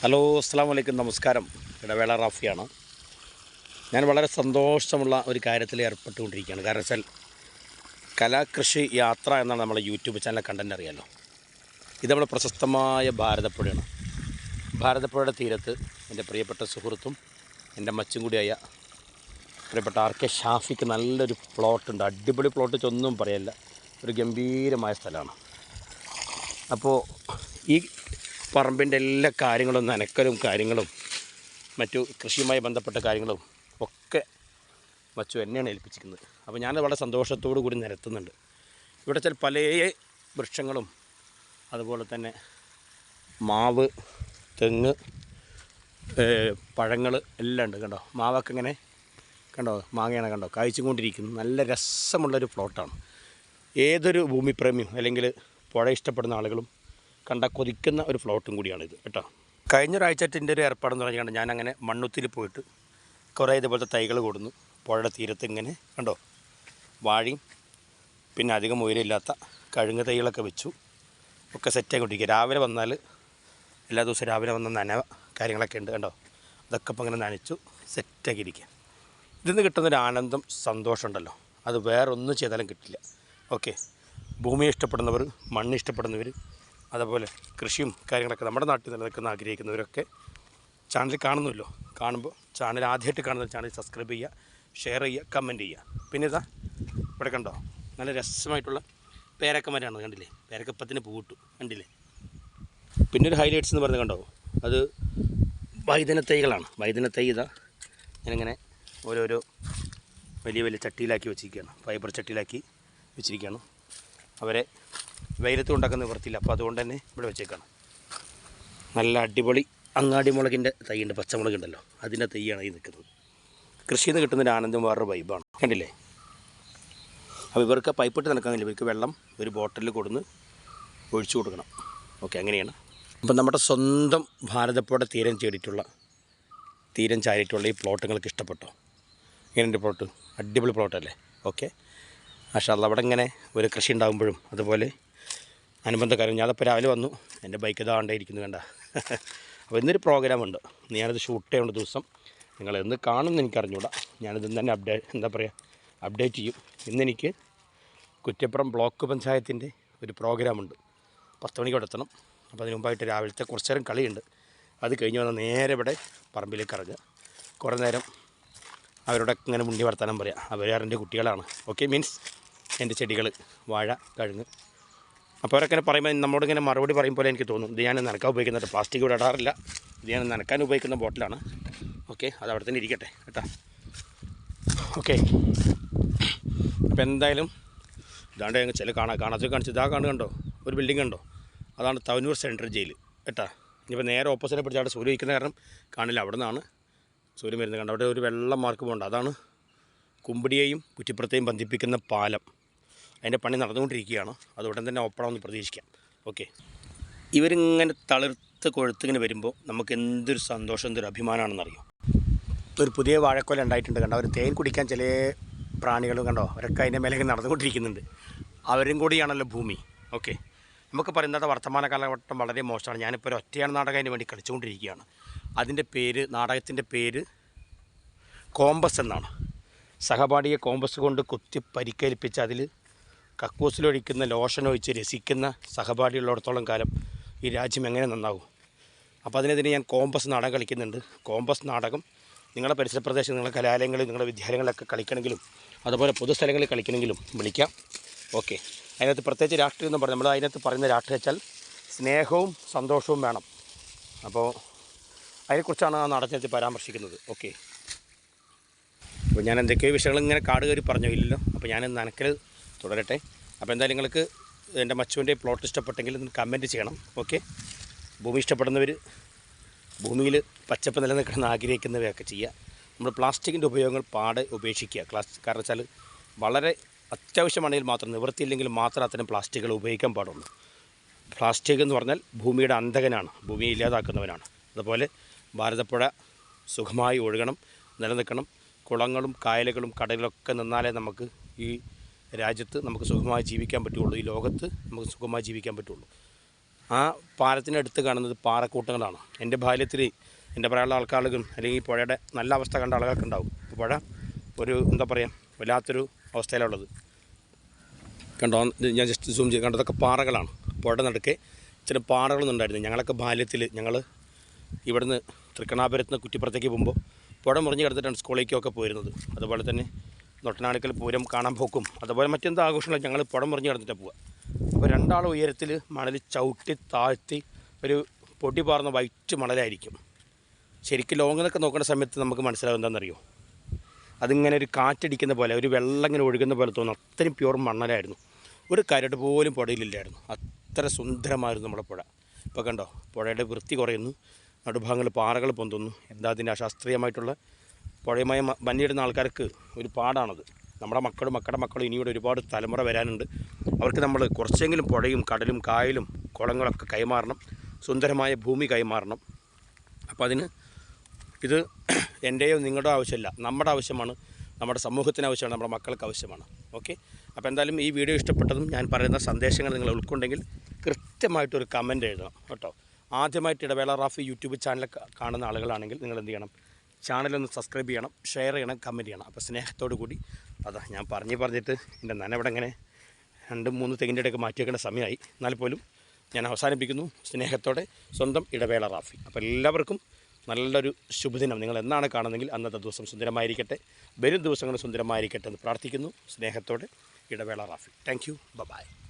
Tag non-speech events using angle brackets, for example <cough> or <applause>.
Hello അസ്സാം വലൈക്കും നമസ്കാരം ഇടവേള റാഫിയാണ്. ഞാൻ വളരെ സന്തോഷമുള്ള ഒരു കാര്യത്തിൽ ഏർപ്പെട്ടുകൊണ്ടിരിക്കുകയാണ്. കാരണം വെച്ചാൽ കലാകൃഷി യാത്ര എന്നാണ് നമ്മുടെ യൂട്യൂബ് ചാനൽ കണ്ടന്റ് അറിയാലോ. ഇത് നമ്മുടെ പ്രശസ്തമായ ഭാരതപ്പുഴയാണ്. ഭാരതപ്പുഴയുടെ തീരത്ത് എന്റെ പ്രിയപ്പെട്ട സുഹൃത്തും എന്റെ മച്ചും കൂടിയായ പ്രിയപ്പെട്ട ആർ കെ ഷാഫിക്ക് നല്ലൊരു പ്ലോട്ടുണ്ട്. അടിപൊളി പ്ലോട്ട് ഒന്നും പറയല്ല. ഒരു ഗംഭീരമായ സ്ഥലമാണ്. അപ്പോൾ ഈ പറമ്പിന്റെ എല്ലാ കാര്യങ്ങളും നനക്കലും കാര്യങ്ങളും മറ്റു കൃഷിയുമായി ബന്ധപ്പെട്ട കാര്യങ്ങളും ഒക്കെ വച്ചു എന്നെയാണ് ഏൽപ്പിച്ചിരിക്കുന്നത്. അപ്പോൾ ഞാനത് വളരെ സന്തോഷത്തോടു കൂടി നിരത്തുന്നുണ്ട്. ഇവിടെ ചില പല വൃക്ഷങ്ങളും അതുപോലെ തന്നെ മാവ് തെങ്ങ് പഴങ്ങൾ എല്ലാം ഉണ്ട് കണ്ടോ? മാവൊക്കെ ഇങ്ങനെ കണ്ടോ? മാങ്ങയാണ് കണ്ടോ? കായ്ച്ചുകൊണ്ടിരിക്കുന്നു. നല്ല രസമുള്ളൊരു പ്ലോട്ടാണ്. ഏതൊരു ഭൂമിപ്രേമിയും അല്ലെങ്കിൽ പുഴ ഇഷ്ടപ്പെടുന്ന ആളുകളും കണ്ട കൊതിക്കുന്ന ഒരു ഫ്ലോട്ടും കൂടിയാണ് ഇത് കേട്ടോ. കഴിഞ്ഞ കഴിഞ്ഞൊരാഴ്ചത്തിന്റെ ഒരു ഏർപ്പാടെന്ന് പറഞ്ഞാൽ ഞാൻ അങ്ങനെ മണ്ണുത്തിൽ പോയിട്ട് കുറേ ഇതുപോലത്തെ തൈകൾ കൊടുന്നു പുഴയുടെ തീരത്ത് ഇങ്ങനെ കണ്ടോ? വാഴയും പിന്നെ അധികം ഉയരമില്ലാത്ത കഴുങ്ങ് തൈകളൊക്കെ വെച്ചു. ഒക്കെ സെറ്റായി കൊണ്ടിരിക്കുക. രാവിലെ വന്നാൽ എല്ലാ ദിവസവും രാവിലെ വന്ന നനവ കാര്യങ്ങളൊക്കെ ഉണ്ട് കണ്ടോ? അതൊക്കെ ഇപ്പം ഇങ്ങനെ നനച്ചു സെറ്റാക്കി ഇരിക്കുക. ഇതിൽ നിന്ന് കിട്ടുന്നൊരു ആനന്ദം സന്തോഷം ഉണ്ടല്ലോ. അത് വേറൊന്നും ചെയ്താലും കിട്ടില്ല. ഓക്കെ. ഭൂമി ഇഷ്ടപ്പെടുന്നവർ മണ്ണ് ഇഷ്ടപ്പെടുന്നവർ അതുപോലെ കൃഷിയും കാര്യങ്ങളൊക്കെ നമ്മുടെ നാട്ടിൽ നിലനിൽക്കുന്ന ആഗ്രഹിക്കുന്നവരൊക്കെ ചാനൽ കാണുന്നുമല്ലോ കാണുമ്പോൾ ചാനൽ ആദ്യമായിട്ട് കാണുന്ന ചാനൽ സബ്സ്ക്രൈബ് ചെയ്യുക ഷെയർ ചെയ്യുക കമന്റ് ചെയ്യുക. പിന്നെ ഇതാ ഇവിടെ കണ്ടോ? നല്ല രസമായിട്ടുള്ള പേരക്കമരാണ് കണ്ടില്ലേ? പേരക്കപ്പത്തിന് പൂവിട്ടു കണ്ടില്ലേ? പിന്നെ ഒരു ഹൈലൈറ്റ്സ് എന്ന് പറയുന്നത് കണ്ടോ? അത് വൈദന തൈകളാണ്. വൈദന തൈ ഇതാ ഞാനിങ്ങനെ ഓരോരോ വലിയ വലിയ ചട്ടിയിലാക്കി വെച്ചിരിക്കുകയാണ്. ഫൈബർ ചട്ടിയിലാക്കി വെച്ചിരിക്കുകയാണ്. അവരെ വെയിലത്ത് കൊണ്ടാക്കുന്ന നിവർത്തിയില്ല അപ്പോൾ അതുകൊണ്ട് തന്നെ ഇവിടെ വെച്ചേക്കാണ്. നല്ല അടിപൊളി അങ്ങാടി മുളകിന്റെ തൈയുണ്ട് പച്ചമുളകുണ്ടല്ലോ. അതിന്റെ തൈയാണ് ഈ നിൽക്കുന്നത്. കൃഷിയിൽ നിന്ന് കിട്ടുന്നൊരു ആനന്ദം വേറൊരു വൈബാണ് കണ്ടില്ലേ? അപ്പോൾ ഇവർക്ക് പൈപ്പിട്ട് നടക്കാനില്ല ഇവർക്ക് വെള്ളം ഒരു ബോട്ടിലിൽ കൊടുന്ന് ഒഴിച്ചു കൊടുക്കണം. ഓക്കെ അങ്ങനെയാണ്. അപ്പം നമ്മുടെ സ്വന്തം ഭാരതപ്പുഴ തീരം ചേടിയിട്ടുള്ള തീരം ചാരിയിട്ടുള്ള ഈ പ്ലോട്ട് നിങ്ങൾക്ക് ഇഷ്ടപ്പെട്ടോ? ഇങ്ങനെയുണ്ട് പ്ലോട്ട്? അടിപൊളി പ്ലോട്ടല്ലേ? ഓക്കെ. പക്ഷേ അവിടെ ഇങ്ങനെ ഒരു കൃഷി ഉണ്ടാകുമ്പോഴും അതുപോലെ അനുബന്ധ കാര്യം ഞാനപ്പോൾ രാവിലെ വന്നു. എന്റെ ബൈക്ക് ഇതാണ്ടായിരിക്കുന്നു കണ്ട <laughs> അപ്പോൾ ഇന്നൊരു പ്രോഗ്രാം ഉണ്ട്. ഞാനത് ഷൂട്ട് ചെയ്യേണ്ട ദിവസം നിങ്ങൾ എന്ന് കാണുമെന്ന് എനിക്കറിഞ്ഞൂടാ. ഞാനിത് തന്നെ അപ്ഡേറ്റ് എന്താ പറയുക അപ്ഡേറ്റ് ചെയ്യും. ഇന്നെനിക്ക് കുറ്റപ്പുറം ബ്ലോക്ക് പഞ്ചായത്തിന്റെ ഒരു പ്രോഗ്രാമുണ്ട് പത്ത് മണിക്ക് എത്തണം. അപ്പോൾ അതിന് മുമ്പായിട്ട് രാവിലത്തെ കുറച്ച് നേരം കളിയുണ്ട്. അത് കഴിഞ്ഞ് വന്നാൽ നേരെ ഇവിടെ പറമ്പിലേക്ക് ഇറങ്ങുക. കുറേ നേരം അവരോടൊക്കെ ഇങ്ങനെ മുണ്ടി വർത്താനം പറയാം. അവരാറിന്റെ കുട്ടികളാണ്. ഓക്കെ മീൻസ് എന്റെ ചെടികൾ വാഴ കഴുങ്ങ്. അപ്പോൾ അവരൊക്കെ പറയുമ്പോൾ നമ്മളോട് ഇങ്ങനെ മറുപടി പറയും പോലെ എനിക്ക് തോന്നും ഇത് ഞാൻ നനക്കാൻ ഉപയോഗിക്കുന്നുണ്ട് പ്ലാസ്റ്റിക് ഇവിടെ ഇടാറില്ല. ഇത് ഞാൻ നനക്കാൻ ഉപയോഗിക്കുന്ന ബോട്ടിലാണ് ഓക്കെ അത് അവിടെ തന്നെ ഇരിക്കട്ടെ കേട്ടോ. ഓക്കെ. അപ്പോൾ എന്തായാലും ഇതാണ്ട് ഞങ്ങൾ ചില കാണാം കാണാത്ത കാണിച്ചു ഇതാ കാണുക കണ്ടോ? ഒരു ബിൽഡിംഗ് കണ്ടോ? അതാണ് തവനൂർ സെൻട്രൽ ജയിൽ കേട്ടാ. ഇനിയിപ്പോൾ നേരെ ഓപ്പോസിറ്റ് പിടിച്ച് അവിടെ സൂര്യ വയ്ക്കുന്ന കാരണം കാണില്ല അവിടെ നിന്നാണ് സൂര്യൻ വരുന്നത് കണ്ടോ? അവിടെ ഒരു വെള്ളം മാർക്ക് പോകണ്ട. അതാണ് കുമ്പിടിയെയും കുറ്റിപ്പുറത്തെയും ബന്ധിപ്പിക്കുന്ന പാലം. അതിന്റെ പണി നടന്നുകൊണ്ടിരിക്കുകയാണ്. അത് ഉടൻ തന്നെ ഓപ്പണാമെന്ന് പ്രതീക്ഷിക്കാം. ഓക്കെ ഇവരിങ്ങനെ തളിർത്ത് കൊഴുത്തിങ്ങനെ വരുമ്പോൾ നമുക്ക് എന്തൊരു സന്തോഷം എന്തൊരു അഭിമാനമാണെന്നറിയോ? ഒരു പുതിയ വാഴക്കോല ഉണ്ടായിട്ടുണ്ട് കണ്ടോ? അവർ തേൻ കുടിക്കാൻ ചില പ്രാണികളും കണ്ടോ? അവരൊക്കെ അതിന്റെ മേലെ ഇങ്ങനെ നടന്നുകൊണ്ടിരിക്കുന്നുണ്ട്. അവരും കൂടിയാണല്ലോ ഭൂമി. ഓക്കെ നമുക്ക് പറയുന്നത് വർത്തമാന കാലഘട്ടം വളരെ മോശമാണ്. ഞാനിപ്പോൾ ഒരു ഒറ്റയാണ് നാടകം അതിന് വേണ്ടി കളിച്ചുകൊണ്ടിരിക്കുകയാണ്. അതിന്റെ പേര് നാടകത്തിന്റെ പേര് കോമ്പസ് എന്നാണ്. സഹപാഠിയെ കോമ്പസ് കൊണ്ട് കുത്തി പരിക്കേൽപ്പിച്ച് അതിൽ കക്കൂസിലൊഴിക്കുന്ന ലോഷൻ ഒഴിച്ച് രസിക്കുന്ന സഹപാഠിയുള്ളിടത്തോളം കാലം ഈ രാജ്യം എങ്ങനെ നന്നാവും അപ്പോൾ അതിനെതിരെ ഞാൻ കോമ്പസ് നാടകം കളിക്കുന്നുണ്ട്. കോമ്പസ് നാടകം നിങ്ങളുടെ പരിസര പ്രദേശം നിങ്ങളുടെ കലാലയങ്ങളിൽ നിങ്ങളുടെ വിദ്യാലയങ്ങളിലൊക്കെ കളിക്കണമെങ്കിലും അതുപോലെ പൊതുസ്ഥലങ്ങളിൽ കളിക്കണമെങ്കിലും വിളിക്കാം. ഓക്കെ. അതിനകത്ത് പ്രത്യേകിച്ച് രാഷ്ട്രീയം എന്ന് പറഞ്ഞാൽ നമ്മൾ അതിനകത്ത് പറയുന്ന രാഷ്ട്രീയം വെച്ചാൽ സ്നേഹവും സന്തോഷവും വേണം. അപ്പോൾ അതിനെക്കുറിച്ചാണ് ആ നാടകത്തിനകത്ത് പരാമർശിക്കുന്നത്. ഓക്കെ. അപ്പോൾ ഞാൻ എന്തൊക്കെയോ വിഷയങ്ങൾ ഇങ്ങനെ കാട് കയറി പറഞ്ഞു ഇല്ലല്ലോ അപ്പോൾ ഞാൻ നനക്കൽ തുടരട്ടെ. അപ്പോൾ എന്തായാലും നിങ്ങൾക്ക് എന്റെ മച്ചുവിന്റെ പ്ലോട്ട് ഇഷ്ടപ്പെട്ടെങ്കിൽ കമന്റ് ചെയ്യണം ഓക്കെ ഭൂമി ഇഷ്ടപ്പെടുന്നവർ ഭൂമിയിൽ പച്ചപ്പ് നിലനിൽക്കണമെന്ന് ആഗ്രഹിക്കുന്നവയൊക്കെ ചെയ്യുക. നമ്മൾ പ്ലാസ്റ്റിക്കിന്റെ ഉപയോഗങ്ങൾ പാടെ ഉപേക്ഷിക്കുക. ക്ലാസ് കാരണം വെച്ചാൽ വളരെ അത്യാവശ്യമാണെങ്കിൽ മാത്രം നിവൃത്തിയില്ലെങ്കിൽ മാത്രം അത്തരം പ്ലാസ്റ്റിക്കുകൾ ഉപയോഗിക്കാൻ പാടുള്ളൂ. പ്ലാസ്റ്റിക് എന്ന് പറഞ്ഞാൽ ഭൂമിയുടെ അന്ധകനാണ് ഭൂമിയെ ഇല്ലാതാക്കുന്നവനാണ്. അതുപോലെ ഭാരതപ്പുഴ സുഖമായി ഒഴുകണം നിലനിൽക്കണം. കുളങ്ങളും കായലുകളും കടലുകളൊക്കെ നിന്നാലേ നമുക്ക് ഈ രാജ്യത്ത് നമുക്ക് സുഖമായി ജീവിക്കാൻ പറ്റുള്ളൂ. ഈ ലോകത്ത് നമുക്ക് സുഖമായി ജീവിക്കാൻ പറ്റുള്ളൂ. ആ പാലത്തിനടുത്ത് കാണുന്നത് പാറക്കൂട്ടങ്ങളാണ്. എന്റെ ബാല്യത്തിൽ എന്റെ പ്രായമുള്ള ആൾക്കാർക്കും അല്ലെങ്കിൽ പുഴയുടെ നല്ല അവസ്ഥ കണ്ട ആളുകൾക്കുണ്ടാവും പുഴ ഒരു എന്താ പറയുക വല്ലാത്തൊരു അവസ്ഥയിലുള്ളത്. കണ്ടോ ഞാൻ ജസ്റ്റ് സൂം ചെയ്ത് കണ്ടതൊക്കെ പാറകളാണ്. പുഴയുടെ നടുക്കെ ചില പാറകളൊന്നും ഉണ്ടായിരുന്നു ഞങ്ങളൊക്കെ ബാല്യത്തിൽ ഞങ്ങൾ ഇവിടുന്ന് തൃക്കണാപുരത്ത് കുറ്റിപ്പുറത്തേക്ക് പോകുമ്പോൾ പുഴ മുറിഞ്ഞ് കിടന്നിട്ടാണ് സ്കൂളിലേക്കൊക്കെ പോയിരുന്നത്. അതുപോലെ തന്നെ നൊട്ടനാണിക്കൽ പൂരം കാണാൻ പോക്കും. അതുപോലെ മറ്റെന്ത് ആഘോഷങ്ങളും? ഞങ്ങൾ പുടം മുറിഞ്ഞ് കിടന്നിട്ടാണ് പോവുക അപ്പോൾ രണ്ടാൾ ഉയരത്തിൽ മണൽ ചവിട്ടി താഴ്ത്തി ഒരു പൊടി പാർന്ന വൈറ്റ് മണലായിരിക്കും. ശരിക്കും ലോങ്ങിലൊക്കെ നോക്കുന്ന സമയത്ത് നമുക്ക് മനസ്സിലാവും എന്താണെന്നറിയോ? അതിങ്ങനെ ഒരു കാറ്റടിക്കുന്ന പോലെ ഒരു വെള്ളം ഇങ്ങനെ ഒഴുകുന്ന പോലെ തോന്നുന്നു. അത്രയും പ്യൂർ മണ്ണലായിരുന്നു ഒരു കരട് പോലും പുഴയിലില്ലായിരുന്നു. അത്ര സുന്ദരമായിരുന്നു നമ്മുടെ പുഴ. ഇപ്പോൾ കണ്ടോ? പുഴയുടെ വൃത്തി കുറയുന്നു. നടുഭാഗങ്ങളിൽ പാറകൾ പൊന്തുന്നു. എന്താ അതിന്റെ അശാസ്ത്രീയമായിട്ടുള്ള പുഴയുമായി മഞ്ഞിടുന്ന ആൾക്കാർക്ക് ഒരു പാടാണത്. നമ്മുടെ മക്കളും മക്കളുടെ മക്കളും ഇനിയുടെ ഒരുപാട് തലമുറ വരാനുണ്ട്. അവർക്ക് നമ്മൾ കുറച്ചെങ്കിലും പുഴയും കടലും കായലും കുളങ്ങളൊക്കെ കൈമാറണം. സുന്ദരമായ ഭൂമി കൈമാറണം. അപ്പോൾ അതിന് ഇത് <clears throat> എന്റെയോ നിങ്ങളുടെയോ ആവശ്യമില്ല നമ്മുടെ ആവശ്യമാണ്. നമ്മുടെ സമൂഹത്തിന് ആവശ്യമാണ്. നമ്മുടെ മക്കൾക്ക് ആവശ്യമാണ്. ഓക്കെ? അപ്പോൾ എന്തായാലും ഈ വീഡിയോ ഇഷ്ടപ്പെട്ടതും ഞാൻ പറയുന്ന സന്ദേശങ്ങൾ നിങ്ങൾ ഉൾക്കൊണ്ടെങ്കിൽ കൃത്യമായിട്ടൊരു കമന്റ് എഴുതണം കേട്ടോ. ആദ്യമായിട്ട് ഇടവേള റാഫി യൂട്യൂബ് ചാനൽ കാണുന്ന ആളുകളാണെങ്കിൽ നിങ്ങൾ എന്ത് ചെയ്യണം? ചാനലൊന്ന് സബ്സ്ക്രൈബ് ചെയ്യണം ഷെയർ ചെയ്യണം കമന്റ് ചെയ്യണം. അപ്പോൾ സ്നേഹത്തോടു കൂടി അതാ ഞാൻ പറഞ്ഞ് പറഞ്ഞിട്ട് എന്റെ നനവിടെ ഇങ്ങനെ രണ്ട് മൂന്ന് തെങ്ങിന്റെ ഇടയ്ക്ക് മാറ്റി വെക്കേണ്ട സമയമായി. എന്നാൽ പോലും ഞാൻ അവസാനിപ്പിക്കുന്നു. സ്നേഹത്തോടെ സ്വന്തം ഇടവേള റാഫി. അപ്പോൾ എല്ലാവർക്കും നല്ലൊരു ശുഭദിനം. നിങ്ങൾ എന്നാണ് കാണുന്നതെങ്കിൽ അന്നത്തെ ദിവസം സുന്ദരമായിരിക്കട്ടെ. വരും ദിവസങ്ങൾ സുന്ദരമായിരിക്കട്ടെ എന്ന് പ്രാർത്ഥിക്കുന്നു. സ്നേഹത്തോടെ ഇടവേള റാഫി. Thank you by